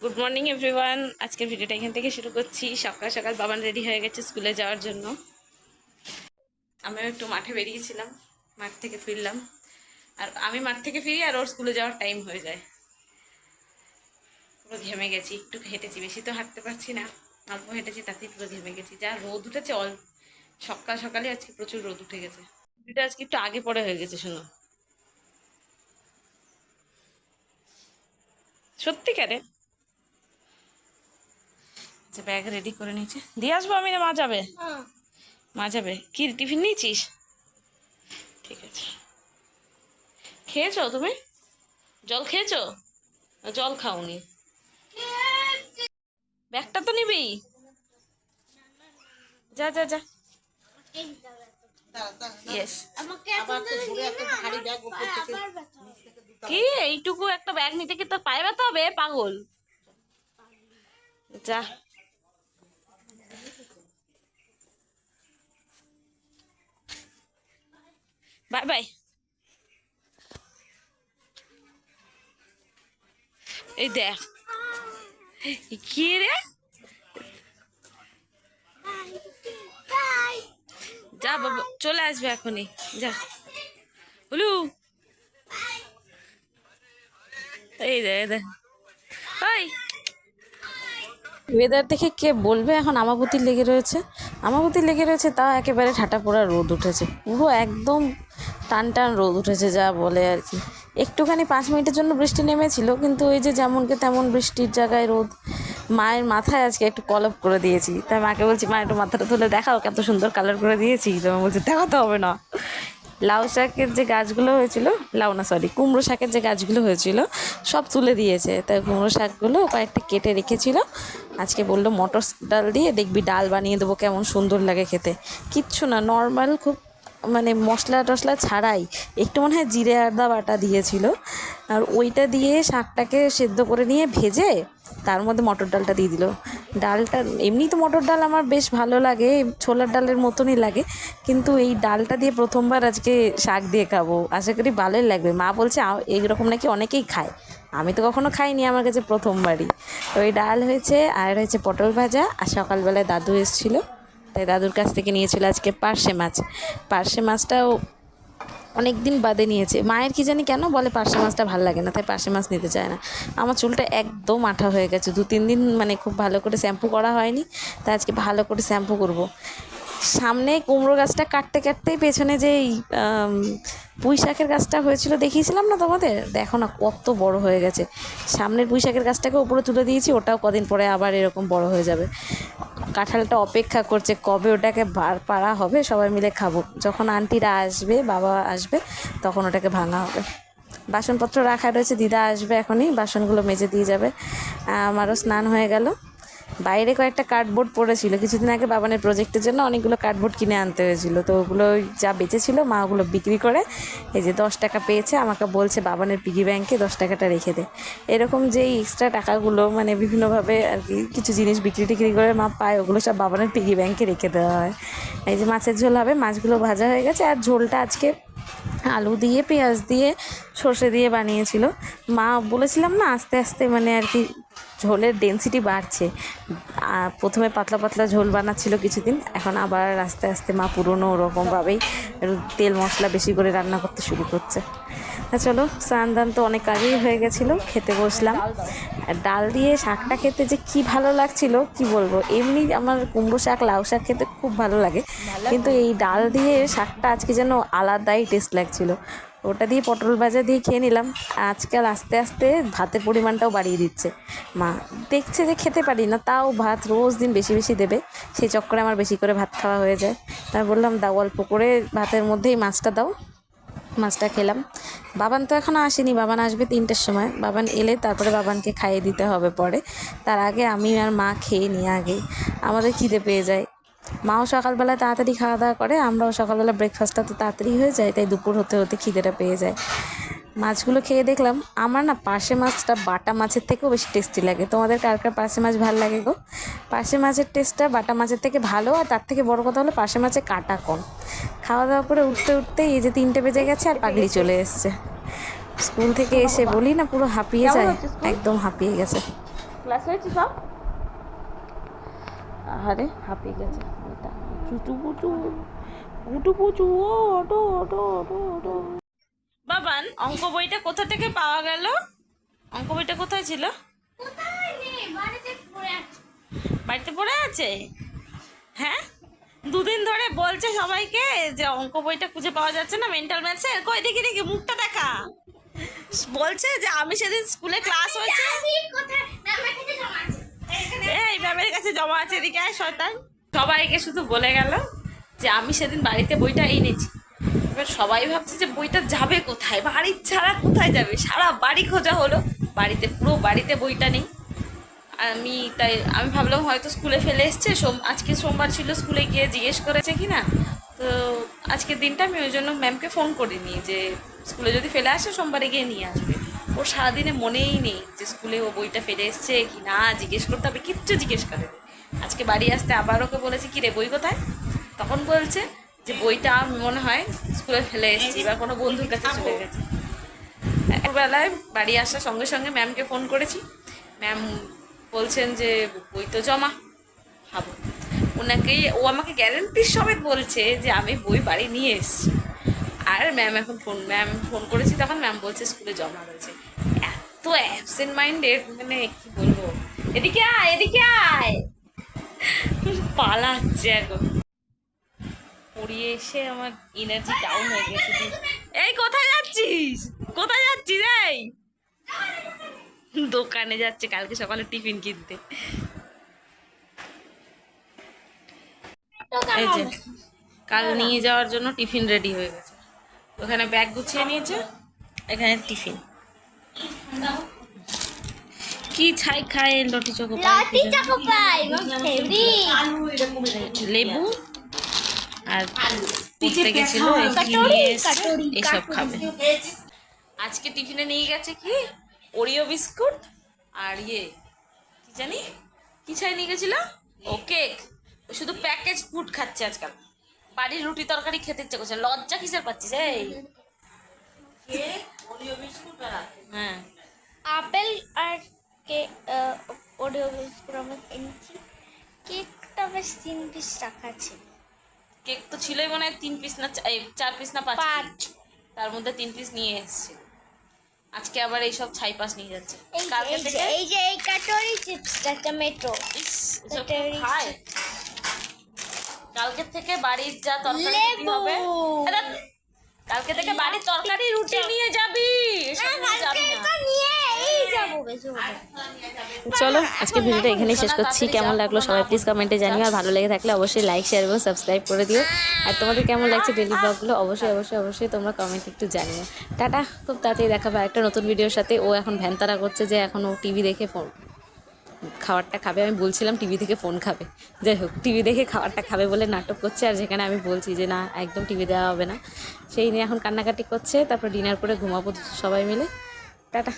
Good morning everyone আজকের ভিডিওটা এখান থেকে শুরু করছি। সকাল সকাল বাবান রেডি হয়ে গেছে স্কুলে যাওয়ার জন্য। আমিও একটু মাঠে বেরিয়েছিলাম, মাঠ থেকে ফিরলাম। আর আমি মাঠ থেকে ফিরি আর ওর স্কুলে যাওয়ার টাইম হয়ে যায়। পুরো ঘেমে গেছি, একটু হেঁটেছি, বেশি তো হাঁটতে পারছি না। অল্প হেঁটেছি, তাতেই পুরো ঘেমে গেছি। যা রোদ উঠেছে, অল সকাল সকালে আজকে প্রচুর রোদ উঠে গেছে। ভিডিওটা আজকে একটু আগে পরে হয়ে গেছে, শোনো। সত্যিকারে আচ্ছা ব্যাগ রেডি করে নিয়েছে। দিয়ে আসব আমি না মা যাবে? মা যাবে। কি টিফিন নিয়েছিস? ঠিক আছে। খেয়েছো তুমি? জল খেয়েছো? জল খাওনি। ব্যাগটা তো নিবি? যা যা যা। কি এইটুকু একটা ব্যাগ নিতে কি তোর পায়ে ব্যথা হবে? পাগল। যা। বাই বাই এই দেখ কি রে যা বাবা, চলে আসবে এখনই। যা। হলু এই দে এই দে। ওই। ওয়েদার দেখে কে বলবে? এখন আমাবতী লেগে রয়েছে। আমাবতী লেগে রয়েছে তা একেবারে ঠাটা পোড়া রোদ উঠেছে। পুরো একদম টান টান রোদ উঠেছে, যা বলে আর কি। একটুখানি পাঁচ মিনিটের জন্য বৃষ্টি নেমেছিল, কিন্তু ওই যে যেমনকে তেমন বৃষ্টির জায়গায় রোদ, মায়ের মাথায় আজকে একটু কলপ করে দিয়েছি। তাই মাকে বলছি, মা, একটু মাথাটা তুলে দেখাও, কত সুন্দর কালার করে দিয়েছি। তো বলছে, দেখাতে হবে না। লাউ শাকের যে গাছগুলো হয়েছিল, লাউ না সরি কুমড়ো শাকের যে গাছগুলো হয়েছিল, সব তুলে দিয়েছে। তাই কুমড়ো শাকগুলো কয়েকটা কেটে রেখেছিল। আজকে বলল মটর ডাল দিয়ে দেখবি ডাল বানিয়ে দেবো, কেমন সুন্দর লাগে খেতে। কিচ্ছু না নর্মাল খুব মানে মশলা টশলা ছাড়াই একটু মনে হয় জিরে আদা বাটা দিয়েছিল। আর ওইটা দিয়ে শাকটাকে সেদ্ধ করে নিয়ে ভেজে তার মধ্যে মটর ডালটা দিয়ে দিল। ডালটা, এমনি তো মটর ডাল আমার বেশ ভালো লাগে, ছোলার ডালের মতনই লাগে, কিন্তু এই ডালটা দিয়ে প্রথমবার আজকে শাক দিয়ে খাব। আশা করি ভালোই লাগবে। মা বলছে এইরকম নাকি অনেকেই খায়। আমি তো কখনো খাইনি আমার কাছে প্রথমবারই। তো এই ডাল হয়েছে, আর হয়েছে পটল ভাজা, আর সকালবেলায় দাদু এসেছিল, তাই দাদুর কাছ থেকে নিয়েছিল আজকে পার্শে মাছ। পার্শে মাছটাও অনেক দিন বাদে নিয়েছে। মায়ের কি জানি কেন বলে পার্শে মাছটা ভালো লাগে না তাই পার্শে মাছ নিতে চায় না। আমার চুলটা একদম আঠা হয়ে গেছে। দু তিন দিন মানে খুব ভালো করে শ্যাম্পু করা হয়নি তাই আজকে ভালো করে শ্যাম্পু করব। সামনে কুমড়ো গাছটা কাটতে কাটতেই পেছনে যে এই, আম, পুঁই শাকের গাছটা হয়েছিল দেখিয়েছিলাম না তোমাদের? দেখো না কত বড় হয়ে গেছে। সামনের পুঁই শাকের গাছটাকে উপরে তুলে দিয়েছি ওটাও কদিন পরে আবার এরকম বড় হয়ে যাবে। কাঁঠালটা অপেক্ষা করছে কবে ওটাকে বার পাড়া হবে, সবাই মিলে খাব। যখন আন্টিরা আসবে, বাবা আসবে, তখন ওটাকে ভাঙা হবে। বাসনপত্র রাখা রয়েছে, দিদা আসবে এখনই, বাসনগুলো মেজে দিয়ে যাবে। আমারও স্নান হয়ে গেল। বাইরে কয়েকটা কার্ডবোর্ড পড়েছিল। কিছুদিন আগে বাবানের প্রজেক্টের জন্য অনেকগুলো কার্ডবোর্ড কিনে আনতে হয়েছিল। তো ওগুলো যা বেঁচেছিল, মা ওগুলো বিক্রি করে, এই যে দশ টাকা পেয়েছে, আমাকে বলছে, বাবানের পিগি ব্যাংকে দশ টাকাটা রেখে দে। এরকম যে এক্সট্রা টাকাগুলো মানে বিভিন্নভাবে আর কি, কিছু জিনিস বিক্রি টিক্রি করে মা পায়, ওগুলো সব বাবানের পিগি ব্যাংকে রেখে দেওয়া হয়। এই যে মাছের ঝোল হবে, মাছগুলো ভাজা হয়ে গেছে, আর ঝোলটা আজকে আলু দিয়ে, পেঁয়াজ দিয়ে, সর্ষে দিয়ে বানিয়েছিল। মা বলেছিলাম না, আস্তে আস্তে মানে আর কি ঝোলের ডেন্সিটি বাড়ছে। প্রথমে পাতলা পাতলা ঝোল বানাচ্ছিল কিছুদিন, এখন আবার আস্তে আস্তে মা পুরনো ওরকমভাবেই তেল মশলা বেশি করে রান্না করতে শুরু করছে। তা চলো, স্নান দান তো অনেক আগেই হয়ে গেছিল, খেতে বসলাম। ডাল দিয়ে শাকটা খেতে যে কি ভালো লাগছিল, কি বলব? এমনি আমার কুমড়ো শাক, লাউ শাক খেতে খুব ভালো লাগে। কিন্তু এই ডাল দিয়ে শাকটা আজকে যেন আলাদাই টেস্ট লাগছিল। ওটা দিয়ে পটল ভাজা দিয়ে খেয়ে নিলাম। আজকাল আস্তে আস্তে ভাতের পরিমাণটাও বাড়িয়ে দিচ্ছে। মা দেখছে যে খেতে পারি না, তাও ভাত রোজ দিন বেশি বেশি দেবে। সেই চক্করে আমার বেশি করে ভাত খাওয়া হয়ে যায়। তাই বললাম, দাও অল্প করে ভাতের মধ্যেই মাছটা দাও। মাছটা খেলাম। বাবান তো এখনও আসেনি। বাবান আসবে তিনটের সময়। বাবান এলে তারপরে বাবানকে খাইয়ে দিতে হবে পরে। তার আগে আমি আর মা খেয়ে নিই আগে। আমাদের খিদে পেয়ে যায়। মাও সকালবেলা তাড়াতাড়ি খাওয়া দাওয়া করে আমরাও সকালবেলা ব্রেকফাস্টটা তো তাড়াতাড়ি হয়ে যায় তাই দুপুর হতে হতে খিদেটা পেয়ে যায়। মাছগুলো খেয়ে দেখলাম আমার না পার্শে মাছটা বাটা মাছের থেকেও বেশি টেস্টি লাগে। তোমাদের কার কার পার্শে মাছ ভালো লাগে গো? পার্শে মাছের টেস্টটা বাটা মাছের থেকে ভালো আর তার থেকে বড় কথা হলো পার্শে মাছে কাটা কম। খাওয়া দাওয়া করে উঠতে উঠতে এই যে তিনটে বেজে গেছে আর পাগলি চলে এসছে। স্কুল থেকে এসে বলি না পুরো হাঁপিয়ে যায়। একদম হাঁপিয়ে গেছে। ক্লাস হয়েছে সব? আরে হাঁপিয়ে গেছে। চুচু পুচু পুটু পুচু ও ওটো ওটো ওটো ওটো। বাবান অঙ্ক বইটা কোথা থেকে পাওয়া গেল? অঙ্ক বইটা কোথায় ছিল? বাড়িতে পড়ে আছে। হ্যাঁ? দুদিন ধরে বলছে সবাইকে যে অঙ্ক বইটা খুঁজে পাওয়া যাচ্ছে না মেন্টাল ম্যাথসের কই দেখি দেখি মুখটা দেখা। বলছে যে আমি সেদিন স্কুলে ক্লাস হয়েছে। এই ম্যামের কাছে জমা আছে। এদিকে আয় শয়তান। সবাইকে শুধু বলে গেল যে আমি সেদিন বাড়িতে বইটা এনেছি। এবার সবাই ভাবছে যে বইটা যাবে কোথায়? বাড়ির ছাড়া কোথায় যাবে? সারা বাড়ি খোঁজা হলো। বাড়িতে পুরো বাড়িতে বইটা নেই। আমি তাই, আমি ভাবলাম হয়তো স্কুলে ফেলে এসছে। সোম, আজকে সোমবার ছিল, স্কুলে গিয়ে জিজ্ঞেস করেছে কি না তো আজকের দিনটা আমি ওই জন্য ম্যামকে ফোন করিনি যে স্কুলে যদি ফেলে আসে, সোমবারে গিয়ে নিয়ে আসবে। ওর সারাদিনে মনেই নেই যে স্কুলে ও বইটা ফেলে এসছে কি না। জিজ্ঞেস করতে হবে, কিচ্ছু জিজ্ঞেস করে আজকে বাড়ি আসতে আবার ওকে বলেছে কি রে বই কোথায়? তখন বলছে যে বইটা মনে হয় স্কুলে ফেলে এসেছি বা কোনো বন্ধুর কাছে চলে গেছে। একবেলায় বাড়ি আসার সঙ্গে সঙ্গে ম্যামকে ফোন করেছি। ম্যাম বলছেন যে বই তো জমা ভাবো ওনাকে ও আমাকে গ্যারেন্টির সমেত বলছে যে আমি বই বাড়ি নিয়ে এসেছি। আর ম্যাম এখন ফোন ম্যাম ফোন করেছি তখন ম্যাম বলছে স্কুলে জমা রয়েছে। এত অ্যাবসেন্ট মাইন্ডেড মানে কি বলব? এদিকে আয় এদিকে আয়। পালাচ্ছে এখন। পড়িয়ে এসে আমার এনার্জি ডাউন হয়ে গেছে। এই, কোথায় যাচ্ছিস? কোথায় যাচ্ছিস, এই? দোকানে যাচ্ছে, কালকে সকালে টিফিন কিনতে। এই কাল নিয়ে যাওয়ার জন্য টিফিন রেডি হয়ে গেছে। ওখানে ব্যাগ গুছিয়ে নিয়েছে, এখানে টিফিন। কি ছাই খায় লটি চোখো লতি চকো পাই লেবু আর পড়তে গেছিল এসব খাবে। আজকে টিফিনে নিয়ে গেছে কি? ওরিও বিস্কুট আর ইয়ে কি জানি? কি ছাই নিয়ে গেছিল? ও কেক। শুধু প্যাকেজ ফুড খাচ্ছে আজকাল। বাড়ির রুটি তরকারি খেতে ইচ্ছে করছে লজ্জা কিসের পাচ্ছিস এই? হ্যাঁ। আপেল আর কেক ওরিও বিস্কুট আমরা এনেছি কেকটা বেশ তিন পিস রাখা আছে। কেক তো ছিলই মনে হয় তিন পিস না চার পিস না পাঁচ। তার মধ্যে তিন পিস নিয়ে এসছে। আজকে আবার এইসব ছাই পাস নিয়ে যাচ্ছে। এই কালকে থেকে? এই যে এই কাটোরি চিপসটা টমেটো এই খায় কালকে থেকে বাড়ির যা তরকারি হবে কালকে থেকে বাড়ির তরকারি রুটি নিয়ে যাবি। যাবি না। চলো, আজকে ভিডিওটা এখানেই শেষ করছি। কেমন লাগল সবাই প্লিজ কমেন্টে জানিও। আর ভালো লেগে থাকলে অবশ্যই লাইক শেয়ার এবং সাবস্ক্রাইব করে দিও। আর তোমাদের কেমন লাগছে ডেলি ব্লগগুলো অবশ্যই অবশ্যই অবশ্যই তোমরা কমেন্ট একটু জানিও। টাটা, খুব তাড়াতাড়ি দেখাবে একটা নতুন ভিডিওর সাথে। ও এখন ভ্যানতারা করছে যে এখন ও টিভি দেখে ফোন খাবারটা খাবে। আমি বলছিলাম টিভি থেকে ফোন খাবে। যাই হোক টিভি দেখে খাবারটা খাবে বলে নাটক করছে। আর যেখানে আমি বলছি যে না, একদম টিভি দেওয়া হবে না। সেই নিয়ে এখন কান্নাকাটি করছে। তারপর ডিনার করে ঘুমাবো সবাই মিলে। টাটা।